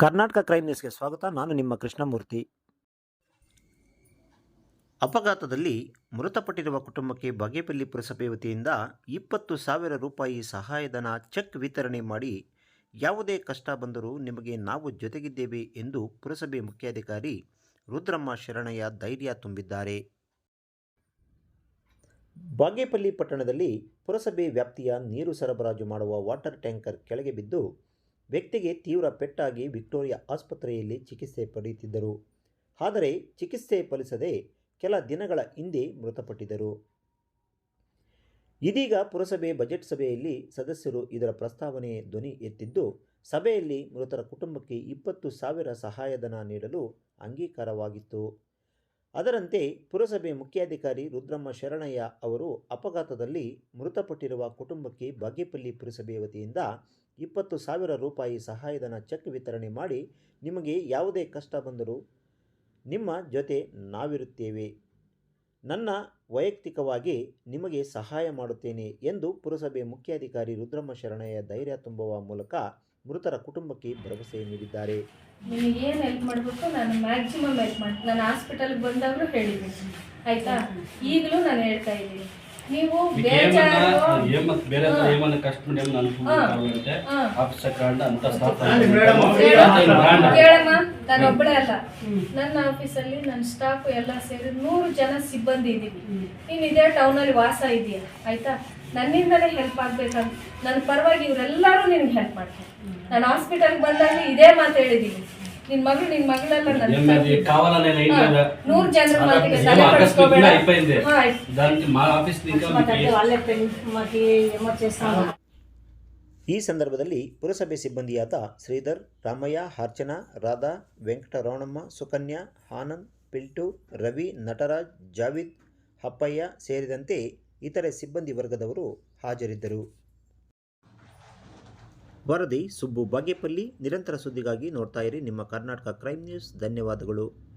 Karnataka crime ನ್ಯೂಸ್ಗೆ ಸ್ವಾಗತ. ನಾನು ನಿಮ್ಮ ಕೃಷ್ಣಮೂರ್ತಿ. ಅಪಘಾತದಲ್ಲಿ ಮೃತಪಟ್ಟಿರುವ ಕುಟುಂಬಕ್ಕೆ ಬಾಗೇಪಲ್ಲಿ ಪುರಸಭೆ ವತಿಯಿಂದ ಇಪ್ಪತ್ತು ಸಾವಿರ ರೂಪಾಯಿ ಸಹಾಯಧನ ಚೆಕ್ ವಿತರಣೆ ಮಾಡಿ ಯಾವುದೇ ಕಷ್ಟ ಬಂದರೂ ನಿಮಗೆ ನಾವು ಜೊತೆಗಿದ್ದೇವೆ ಎಂದು ಪುರಸಭೆ ಮುಖ್ಯಾಧಿಕಾರಿ ರುದ್ರಮ್ಮ ಶರಣಯ್ಯ ಧೈರ್ಯ ತುಂಬಿದ್ದಾರೆ. ಬಾಗೇಪಲ್ಲಿ ಪಟ್ಟಣದಲ್ಲಿ ಪುರಸಭೆ ವ್ಯಾಪ್ತಿಯ ನೀರು ಸರಬರಾಜು ಮಾಡುವ ವಾಟರ್ ಟ್ಯಾಂಕರ್ ಕೆಳಗೆ ಬಿದ್ದು ವ್ಯಕ್ತಿಗೆ ತೀವ್ರ ಪೆಟ್ಟಾಗಿ ವಿಕ್ಟೋರಿಯಾ ಆಸ್ಪತ್ರೆಯಲ್ಲಿ ಚಿಕಿತ್ಸೆ ಪಡೆಯುತ್ತಿದ್ದರು. ಆದರೆ ಚಿಕಿತ್ಸೆ ಫಲಿಸದೆ ಕೆಲ ದಿನಗಳ ಹಿಂದೆ ಮೃತಪಟ್ಟಿದ್ದರು. ಇದೀಗ ಪುರಸಭೆ ಬಜೆಟ್ ಸಭೆಯಲ್ಲಿ ಸದಸ್ಯರು ಇದರ ಪ್ರಸ್ತಾವನೆ ಧ್ವನಿ ಎತ್ತಿದ್ದು, ಸಭೆಯಲ್ಲಿ ಮೃತರ ಕುಟುಂಬಕ್ಕೆ ಇಪ್ಪತ್ತು ಸಾವಿರ ಸಹಾಯಧನ ನೀಡಲು ಅಂಗೀಕಾರವಾಗಿತ್ತು. ಅದರಂತೆ ಪುರಸಭೆ ಮುಖ್ಯಾಧಿಕಾರಿ ರುದ್ರಮ್ಮ ಶರಣಯ್ಯ ಅವರು ಅಪಘಾತದಲ್ಲಿ ಮೃತಪಟ್ಟಿರುವ ಕುಟುಂಬಕ್ಕೆ ಬಾಗೇಪಲ್ಲಿ ಪುರಸಭೆ ವತಿಯಿಂದ ಇಪ್ಪತ್ತು ಸಾವಿರ ರೂಪಾಯಿ ಸಹಾಯಧನ ಚೆಕ್ ವಿತರಣೆ ಮಾಡಿ ನಿಮಗೆ ಯಾವುದೇ ಕಷ್ಟ ಬಂದರೂ ನಿಮ್ಮ ಜೊತೆ ನಾವಿರುತ್ತೇವೆ. ನನ್ನ ವೈಯಕ್ತಿಕವಾಗಿ ನಿಮಗೆ ಸಹಾಯ ಮಾಡುತ್ತೇನೆ ಎಂದು ಪುರಸಭೆ ಮುಖ್ಯಾಧಿಕಾರಿ ರುದ್ರಮ್ಮ ಶರಣಯ್ಯ ಧೈರ್ಯ ತುಂಬುವ ಮೂಲಕ ಮೃತರ ಕುಟುಂಬಕ್ಕೆ ಭರವಸೆ ನೀಡಿದ್ದಾರೆ. ನಿಮಗೆ ಏನು ಹೆಲ್ಪ್ ಮಾಡಬೇಕು? ನಾನು ಮ್ಯಾಕ್ಸಿಮಮ್ ಹೆಲ್ಪ್ ಮಾಡಿ ನಾನು ಹಾಸ್ಪಿಟಲ್ಗೆ ಬಂದವರು ಹೇಳಿದ್ವಿ ಆಯ್ತಾ? ಈಗಲೂ ನಾನು ಹೇಳ್ತಾ ಇದ್ದೀನಿ. ನೀವು ಬೇಜಾರು ಕೇಳಮ್ಮ ನಾನೊಬ್ಬಳೇ ಅಲ್ಲ. ನನ್ನ ಆಫೀಸಲ್ಲಿ ನನ್ನ ಸ್ಟಾಫ್ ಎಲ್ಲ ಸೇರಿ ನೂರು ಜನ ಸಿಬ್ಬಂದಿ ಇದ್ದೀವಿ ನೀನು ಇದೇ ಟೌನಲ್ಲಿ ವಾಸ ಇದೆಯಾ ಆಯಿತಾ? ನನ್ನಿಂದಲೇ ಹೆಲ್ಪ್ ಆಗ್ಬೇಕಂತ ನನ್ನ ಪರವಾಗಿ ಇವರೆಲ್ಲರೂ ನಿನ್ಗೆ ಹೆಲ್ಪ್ ಮಾಡ್ತೀನಿ ನಾನು ಹಾಸ್ಪಿಟಲ್ಗೆ ಬಂದಾಗ ಇದೇ ಮಾತು ಹೇಳಿದ್ದೀನಿ. ನಿನ್ ಮಗಳು ನಿನ್ ಮಗಳೆಲ್ಲ ನನ್ನ ನೂರು ಜನರ ಮಾತಿಗೆ ಈ ಸಂದರ್ಭದಲ್ಲಿ ಪುರಸಭೆ ಸಿಬ್ಬಂದಿಯಾದ ಶ್ರೀಧರ್, ರಾಮಯ್ಯ ಹಾರ್ಚನಾ ರಾಧಾ, ವೆಂಕಟರಮಣಮ್ಮ, ಸುಕನ್ಯಾ, ಆನಂದ್, ಪಿಲ್ಟು, ರವಿ, ನಟರಾಜ್, ಜಾವಿದ್ ಹಪ್ಪಯ್ಯ ಸೇರಿದಂತೆ ಇತರೆ ಸಿಬ್ಬಂದಿ ವರ್ಗದವರು ಹಾಜರಿದ್ದರು. ವರದಿ ಸುಬ್ಬು ಬಾಗೇಪಲ್ಲಿ. ನಿರಂತರ ಸುದ್ದಿಗಾಗಿ ನೋಡ್ತಾ ಇರಿ. ನಿಮ್ಮ ಕರ್ನಾಟಕ ಕ್ರೈಮ್ ನ್ಯೂಸ್. ಧನ್ಯವಾದಗಳು.